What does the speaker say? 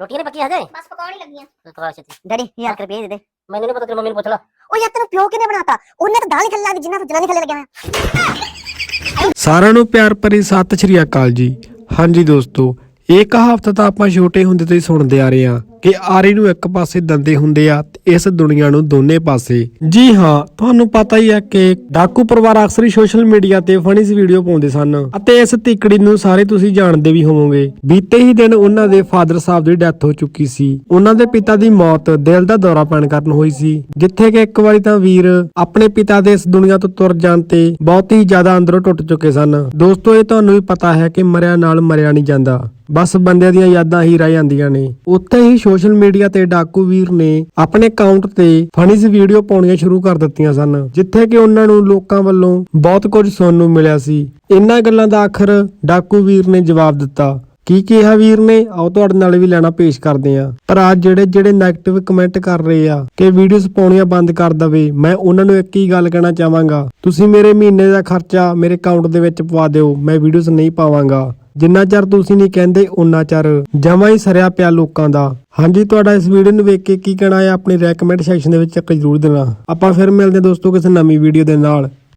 ਰੋਟੀਆਂ ਨਹੀਂ ਪੱਕੀਆਂ ਹਜੇ? ਬਸ ਪਕਾਉਣ ਹੀ ਲੱਗੀਆਂ ਪਕਾ ਛੇਤੀ। ਡੈਡੀ 1000 ਰੁਪਏ ਦੇ ਦੇ। ਮੈਨੂੰ ਨਹੀਂ ਪਤਾ ਤੇਰੀ ਮੰਮੀ ਨੂੰ ਪੁੱਛ ਲਾ। ਉਹ ਯਾਰ ਤੈਨੂੰ ਪਿਓ ਕਿਨੇ ਬਣਾਤਾ? ਉਹਨੇ ਤਾਂ ਦਾਲ ਹੀ ਥੱਲੇ ਲਾ ਦੀ ਜਿੰਨਾ ਤੂੰ ਜਨਾਨੀ ਥੱਲੇ ਲੱਗਿਆ ਹੋਇਆ। ਸਾਰਿਆਂ ਨੂੰ ਪਿਆਰ ਭਰੀ ਸਤਿ ਸ਼੍ਰੀ ਅਕਾਲ ਜੀ। ਹਾਂਜੀ ਦੋਸਤੋ ਇਹ ਕਹਾਵਤ ਤਾਂ ਆਪਾਂ ਛੋਟੇ ਹੁੰਦੇ ਤੋਂ ਹੀ ਸੁਣਦੇ ਆ ਰਹੇ ਹਾਂ। ਕਿ ਆਰੇ ਨੂੰ ਇੱਕ ਪਾਸੇ ਦੰਦੇ ਹੁੰਦੇ ਆ ਤੇ ਇਸ ਦੁਨੀਆ ਨੂੰ ਦੋਨੇ ਪਾਸੇ। ਜੀ ਹਾਂ, ਤੁਹਾਨੂੰ ਪਤਾ ਹੀ ਹੈ ਕਿ ਡਾਕੂ ਪਰਿਵਾਰ ਅਕਸਰ ਹੀ ਸੋਸ਼ਲ ਮੀਡੀਆ ਤੇ ਫਨੀ ਵੀਡੀਓ ਪਾਉਂਦੇ ਸਨ ਅਤੇ ਇਸ ਤਿਕੜੀ ਨੂੰ ਸਾਰੇ ਤੁਸੀਂ ਜਾਣਦੇ ਵੀ ਹੋਵੋਗੇ। ਬੀਤੇ ਹੀ ਦਿਨ ਉਹਨਾਂ ਦੇ ਫਾਦਰ ਸਾਹਿਬ ਦੀ ਡੈਥ ਹੋ ਚੁੱਕੀ ਸੀ। ਉਹਨਾਂ ਦੇ ਪਿਤਾ ਦੀ ਮੌਤ ਦਿਲ ਦਾ ਦੌਰਾ ਪੈਣ ਕਾਰਨ ਹੋਈ ਸੀ, ਜਿੱਥੇ ਕਿ ਇੱਕ ਵਾਰੀ ਤਾਂ ਵੀਰ ਆਪਣੇ ਪਿਤਾ ਦੇ ਇਸ ਦੁਨੀਆ ਤੋਂ ਤੁਰ ਜਾਣ ਤੇ ਬਹੁਤ ਹੀ ਜ਼ਿਆਦਾ ਅੰਦਰੋਂ ਟੁੱਟ ਚੁੱਕੇ ਸਨ। ਦੋਸਤੋ, ਇਹ ਤੁਹਾਨੂੰ ਵੀ ਪਤਾ ਹੈ ਕਿ ਮਰਿਆ ਨਾਲ ਮਰਿਆ ਨਹੀਂ ਜਾਂਦਾ। ਬਸ ਬੰਦਿਆਂ ਦੀਆਂ ਯਾਦਾਂ ਹੀ ਰਹਿ ਜਾਂਦੀਆਂ ਨੇ। ਉੱਥੇ ਹੀ ਸੋਸ਼ਲ ਮੀਡੀਆ ਤੇ ਡਾਕੂ ਵੀਰ ਨੇ ਆਪਣੇ ਅਕਾਊਂਟ ਤੇ ਫਨੀਜ਼ ਵੀਡੀਓ ਪਾਉਣੀਆਂ ਸ਼ੁਰੂ ਕਰ ਦਿੱਤੀਆਂ ਸਨ, ਜਿੱਥੇ ਕਿ ਉਹਨਾਂ ਨੂੰ ਲੋਕਾਂ ਵੱਲੋਂ ਬਹੁਤ ਕੁਝ ਸੁਣਨ ਨੂੰ ਮਿਲਿਆ ਸੀ। ਇਹਨਾਂ ਗੱਲਾਂ ਦਾ ਆਖਰ ਡਾਕੂ ਵੀਰ ਨੇ ਜਵਾਬ ਦਿੱਤਾ। ਕੀ ਕਿਹਾ ਵੀਰ ਨੇ? ਆਓ ਤੁਹਾਡੇ ਨਾਲ ਵੀ ਲੈਣਾ ਪੇਸ਼ ਕਰਦੇ ਆ ਪਰ ਅੱਜ ਜਿਹੜੇ ਜਿਹੜੇ 네ਗੇਟਿਵ ਕਮੈਂਟ ਕਰ ਰਹੇ ਆ ਕਿ ਵੀਡੀਓਜ਼ ਪਾਉਣੀਆਂ ਬੰਦ ਕਰ ਦਵੇ, ਮੈਂ ਉਹਨਾਂ ਨੂੰ ਇੱਕ ਹੀ ਗੱਲ ਕਹਿਣਾ ਚਾਹਾਂਗਾ। ਤੁਸੀਂ ਮੇਰੇ ਮਹੀਨੇ ਦਾ ਖਰਚਾ ਮੇਰੇ ਅਕਾਊਂਟ ਦੇ ਵਿੱਚ ਪਵਾ ਦਿਓ, ਮੈਂ ਵੀਡੀਓਜ਼ ਨਹੀਂ ਪਾਵਾਂਗਾ। ਜਿੰਨਾ ਚਿਰ ਤੁਸੀਂ ਨਹੀਂ ਕਹਿੰਦੇ ਉਨਾ ਚਿਰ। ਜਮਾ ਹੀ ਸਰਿਆ ਪਿਆ ਲੋਕਾਂ ਦਾ। ਹਾਂਜੀ, ਤੁਹਾਡਾ ਇਸ ਵੀਡੀਓ ਨੂੰ ਵੇਖ ਕੇ ਕੀ ਕਹਿਣਾ ਹੈ? ਆਪਣੀ ਰეკਮੈਂਡ ਸੈਕਸ਼ਨ ਦੇ ਵਿੱਚ ਚੱਕ ਜ਼ਰੂਰ ਦੇਣਾ। ਆਪਾਂ ਫਿਰ ਮਿਲਦੇ ਹਾਂ ਦੋਸਤੋ ਕਿਸੇ ਨਵੀਂ ਵੀਡੀਓ ਦੇ ਨਾਲ।